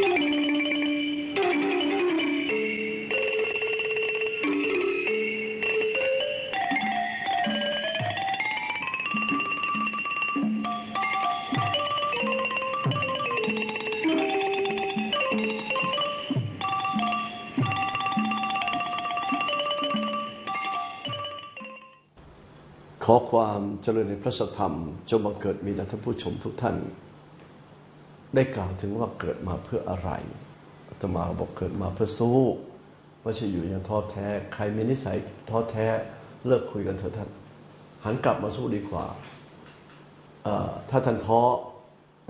ขอความเจริญในพระสธรรมจงบังเกิดมีแด่ท่านผู้ชมทุกท่าน ได้กล่าวถึงว่าเกิดมาเพื่ออะไรอาตมาบอกเกิดมาเพื่อสู้ไม่ใช่อยู่อย่างท้อแท้ ใครมีนิสัยท้อแท้เลิกคุยกันเถอะท่าน หันกลับมาสู้ดีกว่า ถ้าท่านท้อ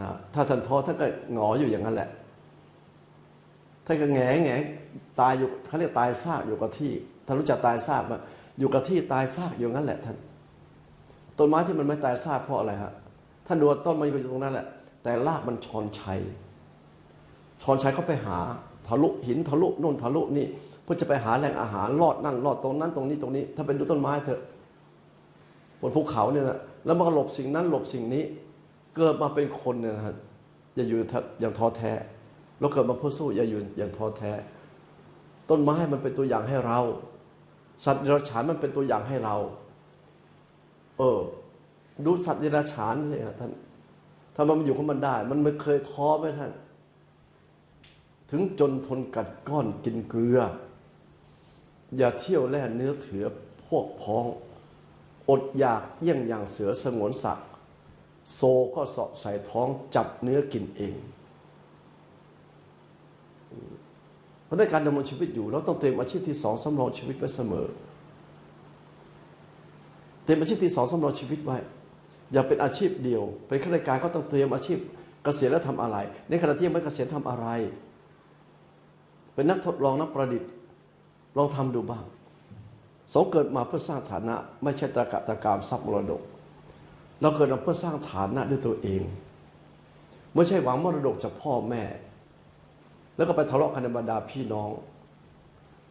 นะถ้าท่านท้อท่านก็หงออยู่อย่างนั้นแหละท่านก็แงแงตายอยู่เขาเรียกตายซากอยู่กับที่ท่านรู้จักตายซากไหมอยู่กับที่ตายซากอยู่งั้นแหละท่านต้นไม้ที่มันไม่ตายซากเพราะอะไรฮะท่านดูต้นมันอยู่ตรงนั้นแหละ แต่รากมันชอนชัย ชอนชัยเขาไปหาทะลุหินทะลุนู่นทะลุนี่เพื่อจะไปหาแหล่งอาหารลอดนั่นลอดตรงนั้นตรงนี้ตรงนี้ ถ้าเป็นดูต้นไม้เถอะบนภูเขาเนี่ยนะแล้วมันก็หลบสิ่งนั้นหลบสิ่งนี้ เกิดมาเป็นคนเนี่ยนะอย่าอยู่อย่างท้อแท้เราเกิดมาเพื่อสู้อย่าอยู่อย่างท้อแท้ ต้นไม้มันเป็นตัวอย่างให้เรา สัตว์เดรัจฉานมันเป็นตัวอย่างให้เรา เออ ดูสัตว์เดรัจฉานสิครับท่าน ถ้ามันอยู่ของมันได้ มันไม่เคยท้อไหมท่าน ถึงจนทนกัดก้อนกินเกลือ อย่าเที่ยวแล่เนื้อเถือพวกพ้อง อดอยากเยี่ยงอย่างเสือสงวนสัตว์โซก็เสาะใส่ท้องจับเนื้อกินเอง เพราะในการดำรงชีวิตอยู่ เราต้องเตรียมอาชีพที่สองสำรองชีวิตไว้เสมอ เตรียมอาชีพที่สองสำรองชีวิตไว้ อย่าเป็นอาชีพเดียว เป็นข้าราชการก็ต้องเตรียมอาชีพเกษียณแล้วทำอะไร ในขณะที่ไม่เกษียณทำอะไร เป็นนักทดลองนักประดิษฐ์ลองทำดูบ้างสองเกิดมาเพื่อสร้างฐานะ ไม่ใช่ตะกะตะกามทรัพย์มรดก เราเกิดมาเพื่อสร้างฐานะด้วยตัวเองไม่ใช่หวังมรดกจากพ่อแม่ แล้วก็ไปทะเลาะกันในบรรดาพี่น้อง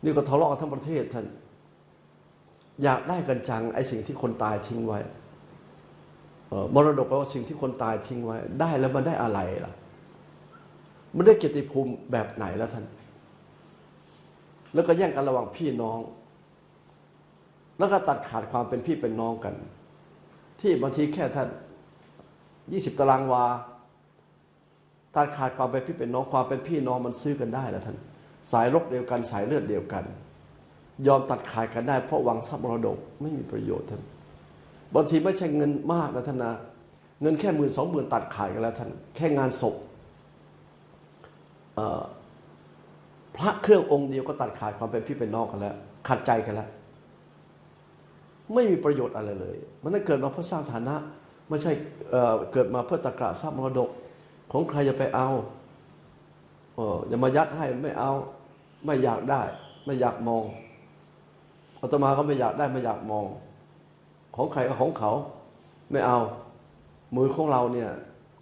นี่ก็ทะเลาะกันทั้งประเทศท่านอยากได้กันจังไอ้สิ่งที่คนตายทิ้งไว้ มรดกแปลว่าสิ่งที่คนตายทิ้งไว้ ได้แล้วมันได้อะไรล่ะ มันได้เกียรติภูมิแบบไหนแล้วท่าน แล้วก็แย่งกันระหว่างพี่น้อง แล้วก็ตัดขาดความเป็นพี่เป็นน้องกัน ที่บางทีแค่ท่านยี่สิบตารางวาตัดขาดความเป็นพี่เป็นน้องความเป็นพี่น้องมันซื้อกันได้แล้วท่าน สายรกเดียวกันสายเลือดเดียวกัน ยอมตัดขาดกันได้เพราะหวังทรัพย์มรดกไม่มีประโยชน์ท่าน บางทีไม่ใช่เงินมากนะท่านนะเงินแค่หมื่นสองหมื่นตัดขาดกันแล้วท่านแค่งานศพพระเครื่ององค์เดียวก็ตัดขาดความเป็นพี่เป็นน้องกันแล้วขัดใจกันแล้ว ไม่มีประโยชน์อะไรเลย มันได้เกิดมาเพื่อสร้างฐานะไม่ใช่เเกิดมาเพื่อตะกระทรัพย์มรดก ของใครจะไปเอาเอออย่ามายัดให้ไม่เอาไม่อยากได้ ไม่อยากมองอาตมาก็ไม่อยากได้ไม่อยากมอง ของใครก็ของเขา ไม่เอา มือของเราเนี่ย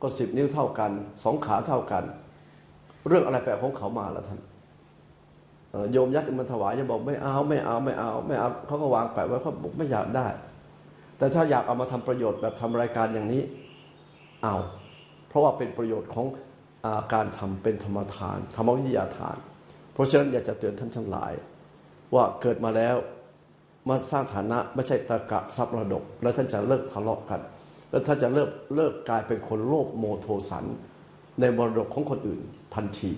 ก็สิบนิ้วเท่ากัน สองขาเท่ากัน เรื่องอะไรแปลของเขามาล้วท่านโยมยัดมันถวายจะบอกไม่เอาไม่เอาไม่เอาไม่เอาเขาก็วางแปะไว้เขาบอกไม่อยากได้ แต่ถ้าอยากเอามาทำประโยชน์แบบทำรายการอย่างนี้ เอา เพราะว่าเป็นประโยชน์ของอาการทำเป็นธรรมทาน ธรรมวิทยาทาน เพราะฉะนั้นอยากจะเตือนท่านทั้งหลาย ว่าเกิดมาแล้ว มาสร้างฐานะไม่ใช่ตะกะทรัพย์ระดก แล้วท่านจะเลิกทะเลาะกัน แล้วท่านจะเลิกเลิกกลายเป็นคนโลภโมโทสัน ในมรดกของคนอื่นทันที